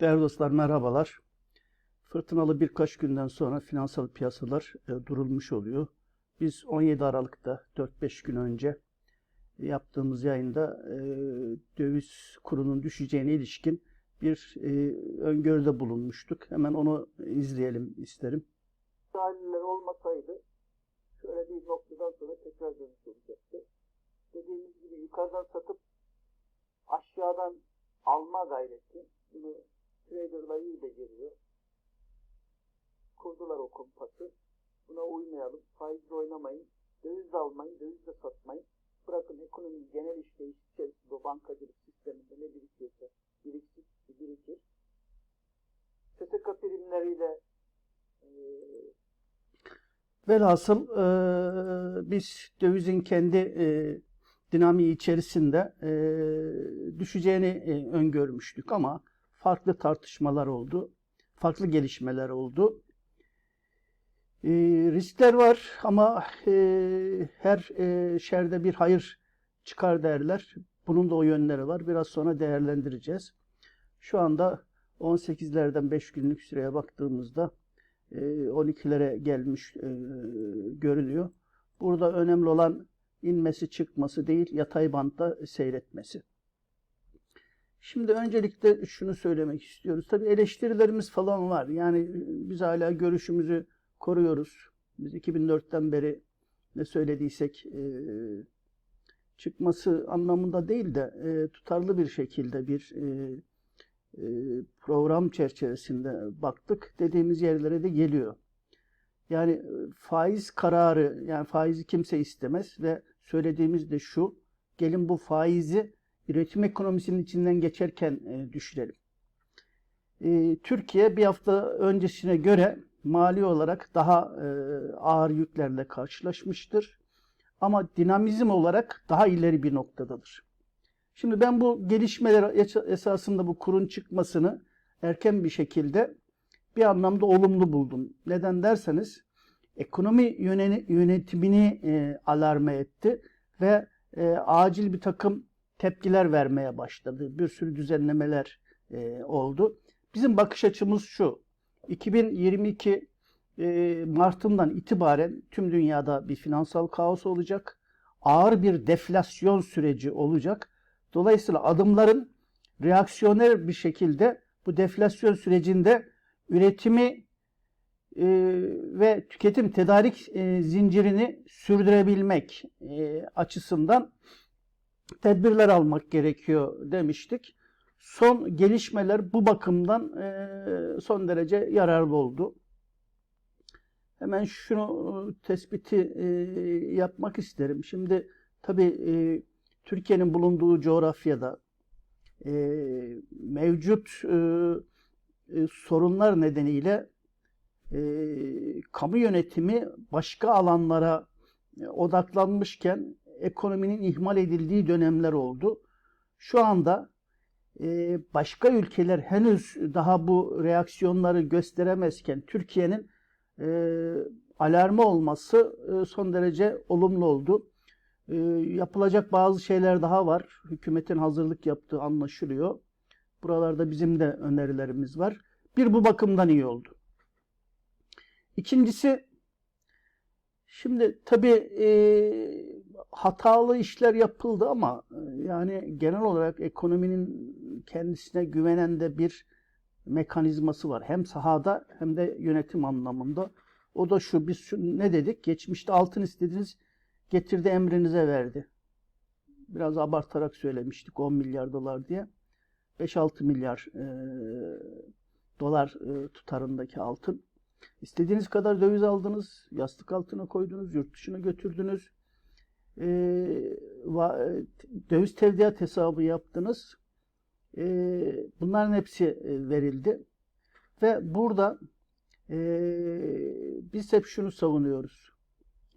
Değerli dostlar merhabalar. Fırtınalı birkaç günden sonra finansal piyasalar e, durulmuş oluyor. Biz 17 Aralık'ta 4-5 gün önce yaptığımız yayında e, döviz kurunun düşeceğine ilişkin bir e, öngörüde bulunmuştuk. Hemen onu izleyelim isterim. tahliller olmasaydı şöyle bir noktadan sonra tekrar dönüş olacaktı. Dediğimiz gibi yukarıdan satıp aşağıdan alma gayreti bunu traderlar iyi beceriyor. Kurdular o kumpası. Buna uymayalım. Faizle oynamayın. Döviz almayın. Döviz de satmayın. Bırakın ekonominin genel işleyiş içerisinde bankacılık sisteminde ne birikiyorsa biriksin, birikir. SSK primleriyle eee Velhasıl e, biz dövizin kendi e, dinamiği içerisinde e, düşeceğini e, öngörmüştük ama farklı tartışmalar oldu, farklı gelişmeler oldu. E, riskler var ama e, her e, şerde bir hayır çıkar derler. Bunun da o yönleri var. Biraz sonra değerlendireceğiz. Şu anda 18'lerden 5 günlük süreye baktığımızda 12'lere gelmiş e, görülüyor. Burada önemli olan inmesi çıkması değil, yatay bantta seyretmesi. Şimdi öncelikle şunu söylemek istiyoruz. Tabii eleştirilerimiz falan var. Yani biz hala görüşümüzü koruyoruz. Biz 2004'ten beri ne söylediysek e, çıkması anlamında değil de e, tutarlı bir şekilde bir e, program çerçevesinde baktık. Dediğimiz yerlere de geliyor. Yani faiz kararı, yani faizi kimse istemez ve söylediğimiz de şu, gelin bu faizi üretim ekonomisinin içinden geçerken e, düşürelim. E, Türkiye bir hafta öncesine göre mali olarak daha e, ağır yüklerle karşılaşmıştır. Ama dinamizm olarak daha ileri bir noktadadır. Şimdi ben bu gelişmeler esasında bu kurun çıkmasını erken bir şekilde bir anlamda olumlu buldum. Neden derseniz ekonomi yönetimini e, alarme etti ve e, acil bir takım tepkiler vermeye başladı. Bir sürü düzenlemeler e, oldu. Bizim bakış açımız şu. 2022 e, Mart'ından itibaren tüm dünyada bir finansal kaos olacak. Ağır bir deflasyon süreci olacak Dolayısıyla adımların reaksiyoner bir şekilde bu deflasyon sürecinde üretimi e, ve tüketim tedarik e, zincirini sürdürebilmek e, açısından tedbirler almak gerekiyor demiştik. Son gelişmeler bu bakımdan e, son derece yararlı oldu. Hemen şunu e, tespiti e, yapmak isterim. Şimdi tabii Türkiye'nin bulunduğu coğrafyada mevcut sorunlar nedeniyle kamu yönetimi başka alanlara odaklanmışken ekonominin ihmal edildiği dönemler oldu. Şu anda e, başka ülkeler henüz daha bu reaksiyonları gösteremezken Türkiye'nin e, alarmı olması e, son derece olumlu oldu. Ee, yapılacak bazı şeyler daha var. Hükümetin hazırlık yaptığı anlaşılıyor. Buralarda bizim de önerilerimiz var. Bir bu bakımdan iyi oldu. İkincisi şimdi tabii e, hatalı işler yapıldı ama e, yani genel olarak ekonominin kendisine güvenen de bir mekanizması var. Hem sahada hem de yönetim anlamında. O da şu biz şu, ne dedik? Geçmişte altın istediğiniz getirdi emrinize verdi. Biraz abartarak söylemiştik 10 milyar dolar diye. 5-6 milyar e, dolar e, tutarındaki altın. İstediğiniz kadar döviz aldınız, yastık altına koydunuz, yurt dışına götürdünüz. E, va, döviz tevdiat hesabı yaptınız. E, bunların hepsi e, verildi. Ve burada e, biz hep şunu savunuyoruz.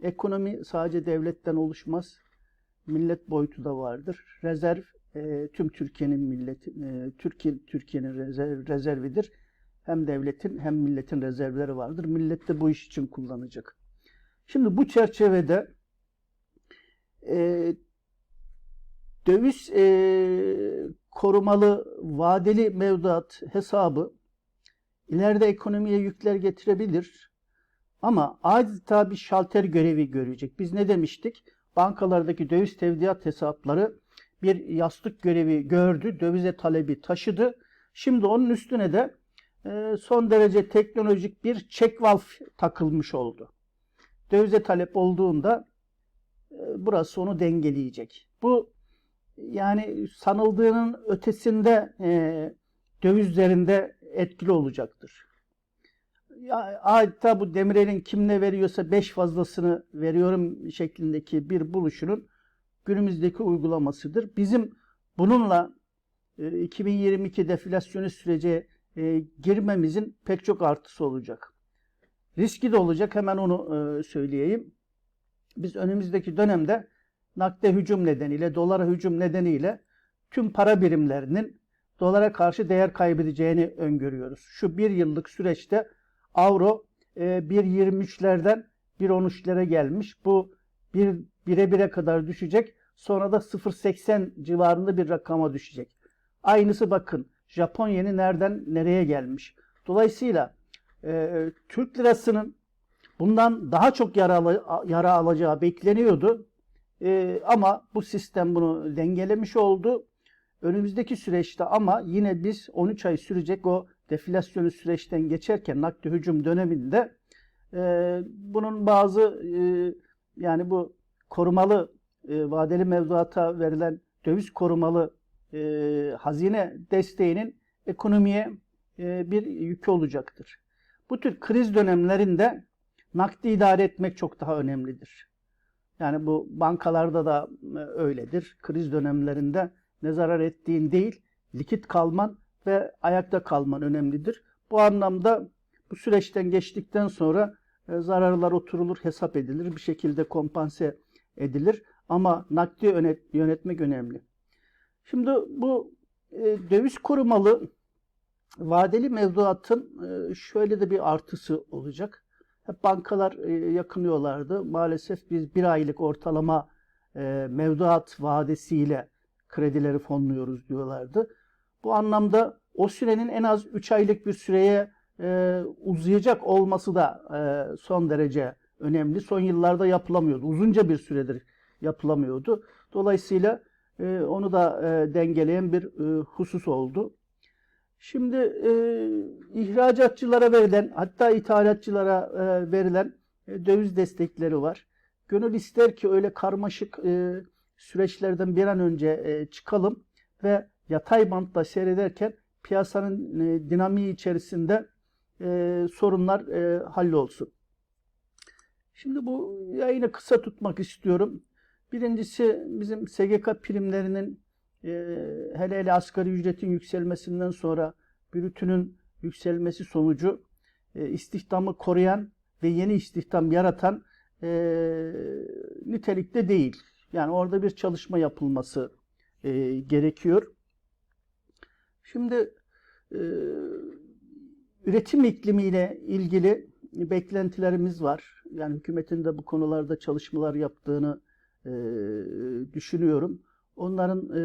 Ekonomi sadece devletten oluşmaz. Millet boyutu da vardır. Rezerv e, tüm Türkiye'nin milleti e, Türkiye Türkiye'nin rezerv, rezervidir. Hem devletin hem milletin rezervleri vardır. Millet de bu iş için kullanacak. Şimdi bu çerçevede e, döviz e, korumalı vadeli mevduat hesabı ileride ekonomiye yükler getirebilir. Ama adeta bir şalter görevi görecek. Biz ne demiştik? Bankalardaki döviz tevdiat hesapları bir yastık görevi gördü, dövize talebi taşıdı. Şimdi onun üstüne de e, son derece teknolojik bir check valve takılmış oldu. Dövize talep olduğunda burası onu dengeleyecek. Bu yani sanıldığının ötesinde e, dövizlerinde etkili olacaktır. Adeta bu Demirel'in kim ne veriyorsa 5 fazlasını veriyorum şeklindeki bir buluşunun günümüzdeki uygulamasıdır. Bizim bununla e, 2022 deflasyonist sürece e, girmemizin pek çok artısı olacak. Riski de olacak hemen onu e, söyleyeyim. Biz önümüzdeki dönemde nakde hücum nedeniyle, dolara hücum nedeniyle tüm para birimlerinin dolara karşı değer kaybedeceğini öngörüyoruz. Şu bir yıllık süreçte avro e, 1.23'lerden 1.13'lere gelmiş. Bu 1, 1'e 1'e kadar düşecek. Sonra da 0.80 civarında bir rakama düşecek. Aynısı bakın Japon yeni nereden nereye gelmiş. Dolayısıyla e, Türk lirasının bundan daha çok yara, yara alacağı bekleniyordu. E, ama bu sistem bunu dengelemiş oldu. Önümüzdeki süreçte ama yine biz 13 ay sürecek o deflasyonu süreçten geçerken nakdi hücum döneminde e, bunun bazı e, yani bu korumalı e, vadeli mevduata verilen döviz korumalı e, hazine desteğinin ekonomiye e, bir yükü olacaktır. Bu tür kriz dönemlerinde nakdi idare etmek çok daha önemlidir. Yani bu bankalarda da e, öyledir. Kriz dönemlerinde ne zarar ettiğin değil, likit kalman ve ayakta kalman önemlidir. Bu anlamda bu süreçten geçtikten sonra e, zararlar oturulur, hesap edilir, bir şekilde kompanse edilir. Ama nakdi yönet, yönetmek önemli. Şimdi bu e, döviz korumalı vadeli mevduatın şöyle de bir artısı olacak. Hep bankalar e, yakınıyorlardı. Maalesef biz bir aylık ortalama e, mevduat vadesiyle kredileri fonluyoruz diyorlardı. Bu anlamda o sürenin en az 3 aylık bir süreye e, uzayacak olması da son derece önemli. Son yıllarda yapılamıyordu. Uzunca bir süredir yapılamıyordu. Dolayısıyla onu da dengeleyen bir husus oldu. Şimdi e, ihracatçılara verilen hatta ithalatçılara e, verilen e, döviz destekleri var. Gönül ister ki öyle karmaşık e, süreçlerden bir an önce e, çıkalım ve yatay bantta seyrederken piyasanın e, dinamiği içerisinde e, sorunlar e, hallolsun. Şimdi bu yayını kısa tutmak istiyorum. Birincisi bizim SGK primlerinin e, hele hele asgari ücretin yükselmesinden sonra brütünün yükselmesi sonucu e, istihdamı koruyan ve yeni istihdam yaratan e, nitelikte değil. Yani orada bir çalışma yapılması e, gerekiyor. Şimdi e, üretim iklimiyle ilgili beklentilerimiz var. Yani hükümetin de bu konularda çalışmalar yaptığını e, düşünüyorum. Onların e,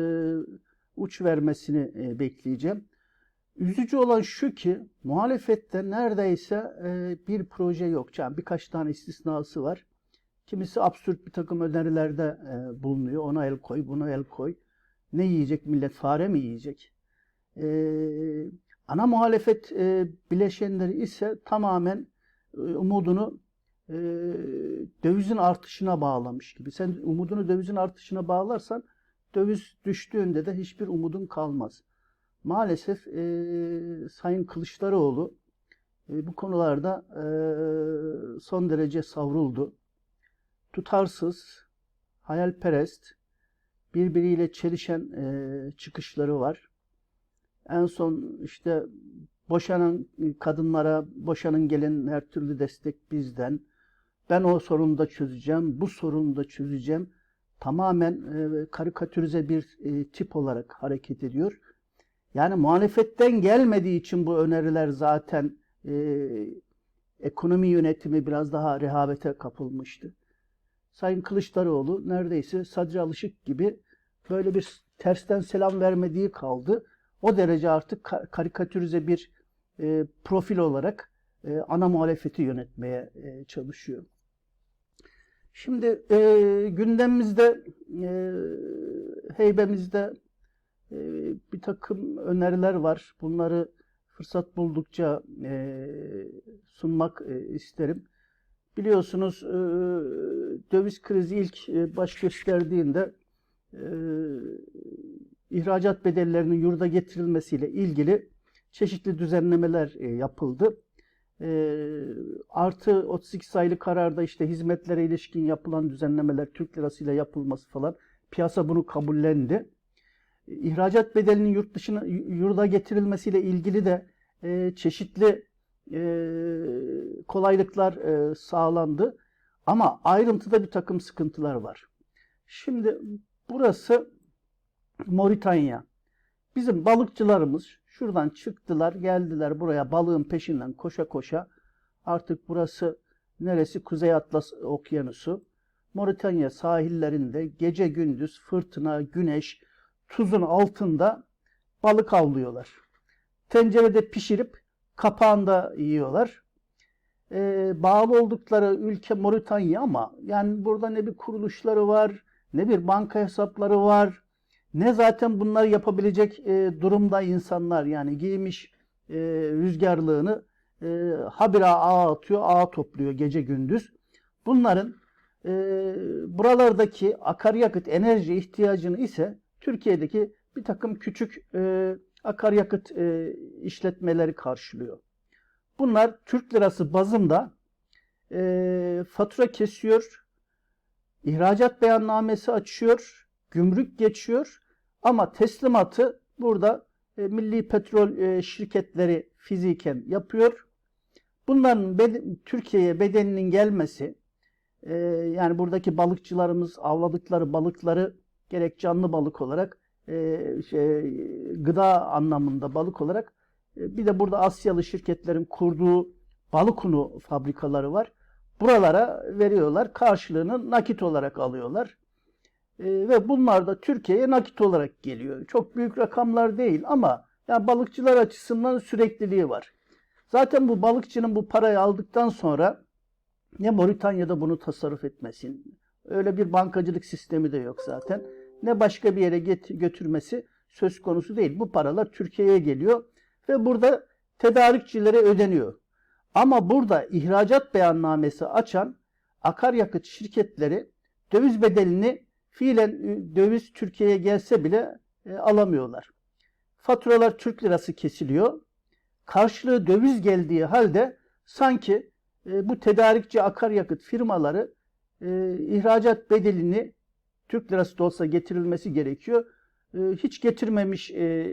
uç vermesini e, bekleyeceğim. Üzücü olan şu ki muhalefette neredeyse e, bir proje yok. Yani birkaç tane istisnası var. Kimisi absürt bir takım önerilerde e, bulunuyor. Ona el koy, buna el koy. Ne yiyecek millet? Fare mi yiyecek? E, ana muhalefet e, bileşenleri ise tamamen e, umudunu e, dövizin artışına bağlamış gibi. Sen umudunu dövizin artışına bağlarsan döviz düştüğünde de hiçbir umudun kalmaz. Maalesef e, Sayın Kılıçdaroğlu e, bu konularda e, son derece savruldu. Tutarsız, hayalperest, birbiriyle çelişen e, çıkışları var. En son işte boşanan kadınlara, boşanın gelin her türlü destek bizden. Ben o sorunu da çözeceğim, bu sorunu da çözeceğim. Tamamen e, karikatürize bir e, tip olarak hareket ediyor. Yani muhalefetten gelmediği için bu öneriler zaten e, ekonomi yönetimi biraz daha rehavete kapılmıştı. Sayın Kılıçdaroğlu neredeyse Sadri Alışık gibi böyle bir tersten selam vermediği kaldı. O derece artık ka- karikatürize bir profil olarak ana muhalefeti yönetmeye çalışıyor. Şimdi e, gündemimizde, e, heybemizde e, bir takım öneriler var. Bunları fırsat buldukça e, sunmak e, isterim. Biliyorsunuz e, döviz krizi ilk e, baş gösterdiğinde e, ihracat bedellerinin yurda getirilmesiyle ilgili çeşitli düzenlemeler e, yapıldı. E, artı 32 sayılı kararda işte hizmetlere ilişkin yapılan düzenlemeler Türk lirasıyla yapılması falan piyasa bunu kabullendi. İhracat bedelinin yurt dışına yurda getirilmesiyle ilgili de e, çeşitli e, kolaylıklar e, sağlandı. Ama ayrıntıda bir takım sıkıntılar var. Şimdi burası Moritanya. Bizim balıkçılarımız şuradan çıktılar, geldiler buraya balığın peşinden koşa koşa. Artık burası neresi? Kuzey Atlas Okyanusu. Moritanya sahillerinde gece gündüz fırtına, güneş, tuzun altında balık avlıyorlar. Tencerede pişirip kapağında yiyorlar. Ee, bağlı oldukları ülke Moritanya ama yani burada ne bir kuruluşları var, ne bir banka hesapları var, ne zaten bunları yapabilecek e, durumda insanlar yani giymiş e, rüzgarlığını e, habire ağa atıyor, ağa topluyor gece gündüz. Bunların e, buralardaki akaryakıt enerji ihtiyacını ise Türkiye'deki bir takım küçük e, akaryakıt e, işletmeleri karşılıyor. Bunlar Türk lirası bazında e, fatura kesiyor, ihracat beyannamesi açıyor, gümrük geçiyor ama teslimatı burada e, milli petrol e, şirketleri fiziken yapıyor. Bunların bed- Türkiye'ye bedeninin gelmesi, e, yani buradaki balıkçılarımız avladıkları balıkları gerek canlı balık olarak, e, şey, gıda anlamında balık olarak, e, bir de burada Asyalı şirketlerin kurduğu balık unu fabrikaları var. Buralara veriyorlar, karşılığını nakit olarak alıyorlar. E, ve bunlar da Türkiye'ye nakit olarak geliyor. Çok büyük rakamlar değil ama yani balıkçılar açısından sürekliliği var. Zaten bu balıkçının bu parayı aldıktan sonra ne Moritanya'da bunu tasarruf etmesin. Öyle bir bankacılık sistemi de yok zaten. Ne başka bir yere get- götürmesi söz konusu değil. Bu paralar Türkiye'ye geliyor ve burada tedarikçilere ödeniyor. Ama burada ihracat beyannamesi açan akaryakıt şirketleri döviz bedelini fiilen e, döviz Türkiye'ye gelse bile e, alamıyorlar. Faturalar Türk lirası kesiliyor. Karşılığı döviz geldiği halde sanki e, bu tedarikçi akaryakıt firmaları e, ihracat bedelini Türk lirası da olsa getirilmesi gerekiyor. E, hiç getirmemiş e,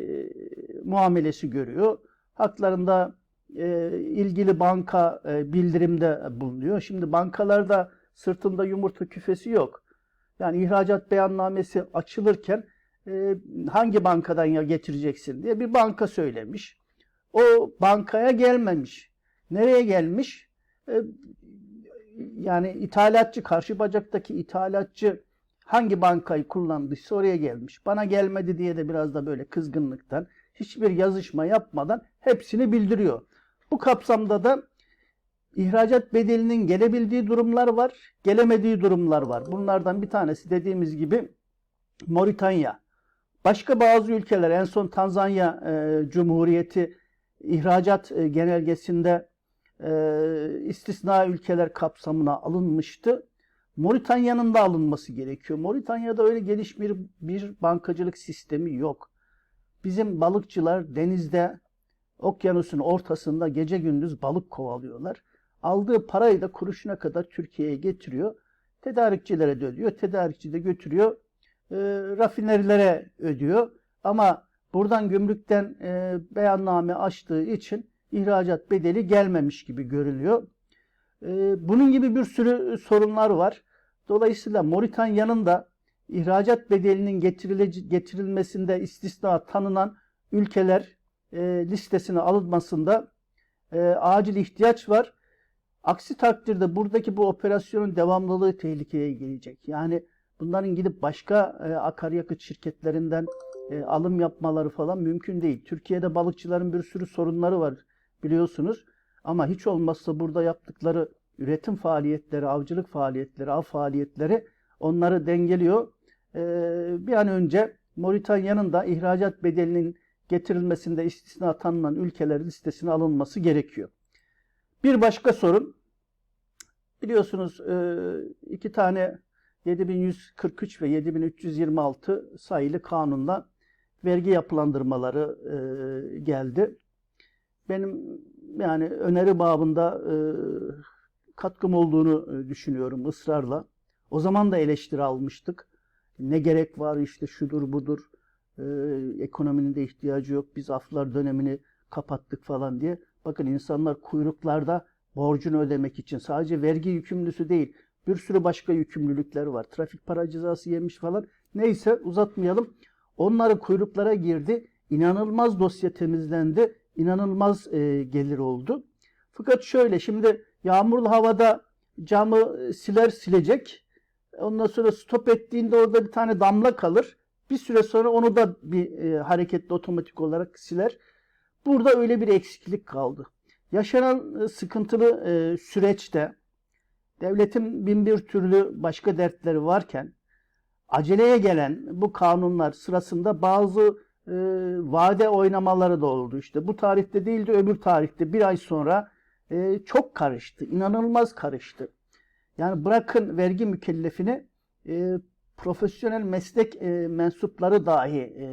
muamelesi görüyor. Haklarında e, ilgili banka e, bildirimde bulunuyor. Şimdi bankalarda sırtında yumurta küfesi yok. Yani ihracat beyannamesi açılırken e, hangi bankadan ya getireceksin diye bir banka söylemiş. O bankaya gelmemiş. Nereye gelmiş? E, yani ithalatçı, karşı bacaktaki ithalatçı hangi bankayı kullandıysa oraya gelmiş. Bana gelmedi diye de biraz da böyle kızgınlıktan hiçbir yazışma yapmadan hepsini bildiriyor. Bu kapsamda da ihracat bedelinin gelebildiği durumlar var, gelemediği durumlar var. Bunlardan bir tanesi dediğimiz gibi Moritanya. Başka bazı ülkeler en son Tanzanya e, Cumhuriyeti ihracat e, genelgesinde e, istisna ülkeler kapsamına alınmıştı. Moritanya'nın da alınması gerekiyor. Moritanya'da öyle geniş bir, bir bankacılık sistemi yok. Bizim balıkçılar denizde, okyanusun ortasında gece gündüz balık kovalıyorlar. Aldığı parayı da kuruşuna kadar Türkiye'ye getiriyor. Tedarikçilere de ödüyor. Tedarikçi de götürüyor. E, rafinerilere ödüyor. Ama buradan gümrükten e, beyanname açtığı için ihracat bedeli gelmemiş gibi görülüyor. E, bunun gibi bir sürü sorunlar var. Dolayısıyla Moritanya'nın da ihracat bedelinin getirilmesinde istisna tanınan ülkeler e, listesine alınmasında e, acil ihtiyaç var. Aksi takdirde buradaki bu operasyonun devamlılığı tehlikeye girecek. Yani bunların gidip başka e, akaryakıt şirketlerinden e, alım yapmaları falan mümkün değil. Türkiye'de balıkçıların bir sürü sorunları var biliyorsunuz. Ama hiç olmazsa burada yaptıkları üretim faaliyetleri, avcılık faaliyetleri, av faaliyetleri onları dengeliyor. Ee, bir an önce Moritanya'nın da ihracat bedelinin getirilmesinde istisna tanınan ülkeler listesine alınması gerekiyor. Bir başka sorun, biliyorsunuz e, iki tane 7143 ve 7326 sayılı kanunla vergi yapılandırmaları e, geldi. Benim yani öneri babında e, katkım olduğunu düşünüyorum ısrarla. O zaman da eleştiri almıştık. Ne gerek var işte şudur budur, e, ekonominin de ihtiyacı yok, biz aflar dönemini kapattık falan diye. Bakın insanlar kuyruklarda borcunu ödemek için sadece vergi yükümlüsü değil, bir sürü başka yükümlülükler var. Trafik para cezası yemiş falan. Neyse uzatmayalım. Onları kuyruklara girdi. İnanılmaz dosya temizlendi. İnanılmaz e, gelir oldu. Fakat şöyle şimdi yağmurlu havada camı e, siler silecek. Ondan sonra stop ettiğinde orada bir tane damla kalır. Bir süre sonra onu da bir e, hareketli otomatik olarak siler. Burada öyle bir eksiklik kaldı. Yaşanan e, sıkıntılı e, süreçte devletin bin bir türlü başka dertleri varken aceleye gelen bu kanunlar sırasında bazı e, vade oynamaları da oldu. İşte bu tarihte değil de öbür tarihte bir ay sonra e, çok karıştı. inanılmaz karıştı. Yani bırakın vergi mükellefini e, profesyonel meslek e, mensupları dahi e,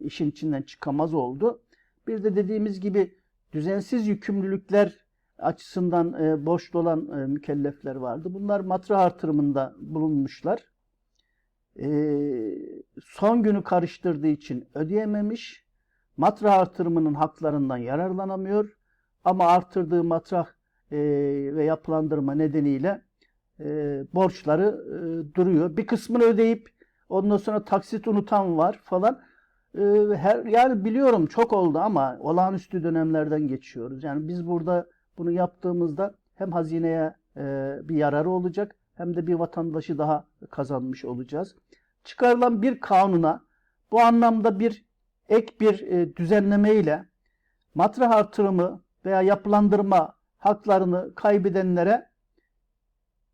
işin içinden çıkamaz oldu. Bir de dediğimiz gibi düzensiz yükümlülükler açısından e, borçlu olan e, mükellefler vardı. Bunlar matrah artırımında bulunmuşlar. E, son günü karıştırdığı için ödeyememiş. Matrah artırımının haklarından yararlanamıyor. Ama artırdığı matrah e, ve yapılandırma nedeniyle e, borçları e, duruyor. Bir kısmını ödeyip ondan sonra taksit unutan var falan. E, her yani biliyorum çok oldu ama olağanüstü dönemlerden geçiyoruz. Yani biz burada bunu yaptığımızda hem hazineye e, bir yararı olacak hem de bir vatandaşı daha kazanmış olacağız. Çıkarılan bir kanuna bu anlamda bir ek bir e, düzenleme ile matrah artırımı veya yapılandırma haklarını kaybedenlere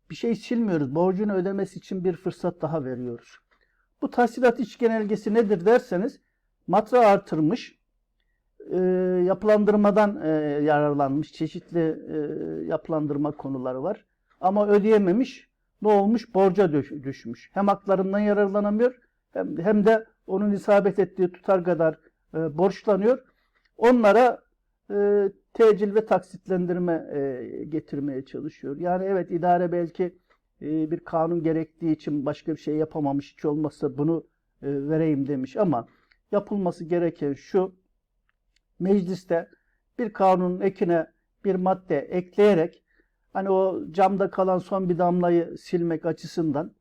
bir şey silmiyoruz. Borcunu ödemesi için bir fırsat daha veriyoruz. Bu tahsilat iç genelgesi nedir derseniz matrah artırmış, e, yapılandırmadan e, yararlanmış çeşitli e, yapılandırma konuları var. Ama ödeyememiş ne olmuş? Borca düş, düşmüş. Hem haklarından yararlanamıyor hem, hem de onun isabet ettiği tutar kadar e, borçlanıyor. Onlara e, tecil ve taksitlendirme e, getirmeye çalışıyor. Yani evet idare belki e, bir kanun gerektiği için başka bir şey yapamamış hiç olmazsa bunu e, vereyim demiş ama yapılması gereken şu mecliste bir kanunun ekine bir madde ekleyerek hani o camda kalan son bir damlayı silmek açısından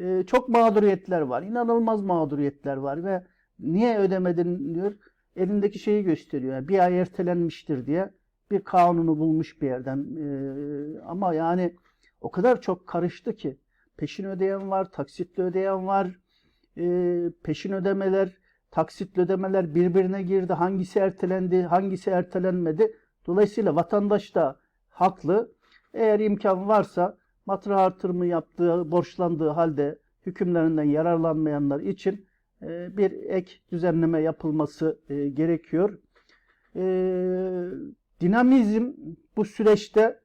e, çok mağduriyetler var. İnanılmaz mağduriyetler var ve niye ödemedin diyor. Elindeki şeyi gösteriyor. Yani bir ay ertelenmiştir diye bir kanunu bulmuş bir yerden. E, ama yani o kadar çok karıştı ki peşin ödeyen var, taksitli ödeyen var, e, peşin ödemeler, taksitli ödemeler birbirine girdi. Hangisi ertelendi, hangisi ertelenmedi. Dolayısıyla vatandaş da haklı. Eğer imkan varsa matrah artırımı yaptığı, borçlandığı halde hükümlerinden yararlanmayanlar için e, bir ek düzenleme yapılması e, gerekiyor. E, dinamizm bu süreçte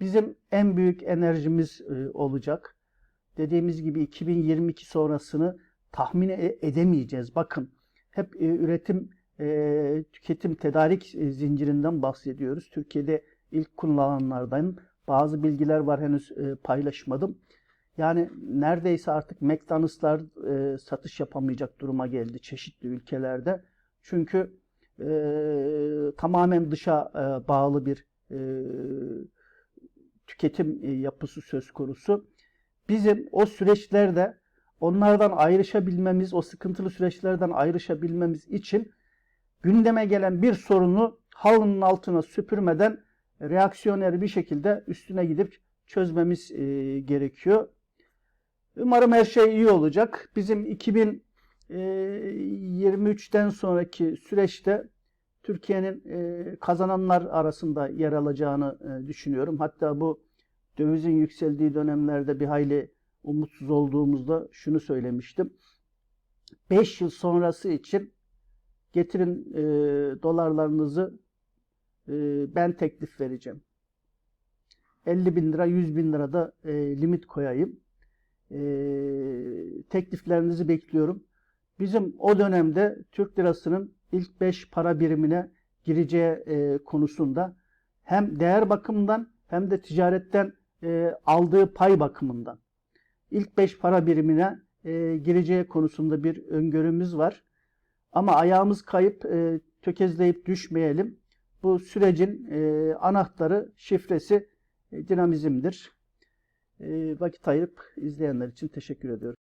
bizim en büyük enerjimiz olacak. Dediğimiz gibi 2022 sonrasını tahmin edemeyeceğiz. Bakın hep üretim, tüketim, tedarik zincirinden bahsediyoruz. Türkiye'de ilk kullananlardan bazı bilgiler var henüz paylaşmadım. Yani neredeyse artık McDonald'slar e, satış yapamayacak duruma geldi çeşitli ülkelerde. Çünkü e, tamamen dışa e, bağlı bir e, tüketim e, yapısı söz konusu. Bizim o süreçlerde onlardan ayrışabilmemiz, o sıkıntılı süreçlerden ayrışabilmemiz için gündeme gelen bir sorunu halının altına süpürmeden reaksiyoner bir şekilde üstüne gidip çözmemiz e, gerekiyor. Umarım her şey iyi olacak. Bizim 2023'ten sonraki süreçte Türkiye'nin e, kazananlar arasında yer alacağını e, düşünüyorum. Hatta bu dövizin yükseldiği dönemlerde bir hayli umutsuz olduğumuzda şunu söylemiştim. 5 yıl sonrası için getirin e, dolarlarınızı e, ben teklif vereceğim. 50 bin lira, 100 bin lira da e, limit koyayım. E, tekliflerinizi bekliyorum. Bizim o dönemde Türk lirasının ilk 5 para birimine gireceği e, konusunda hem değer bakımından hem de ticaretten e, aldığı pay bakımından ilk 5 para birimine e, gireceği konusunda bir öngörümüz var. Ama ayağımız kayıp, e, tökezleyip düşmeyelim. Bu sürecin e, anahtarı, şifresi e, dinamizmdir. E, vakit ayırıp izleyenler için teşekkür ediyorum.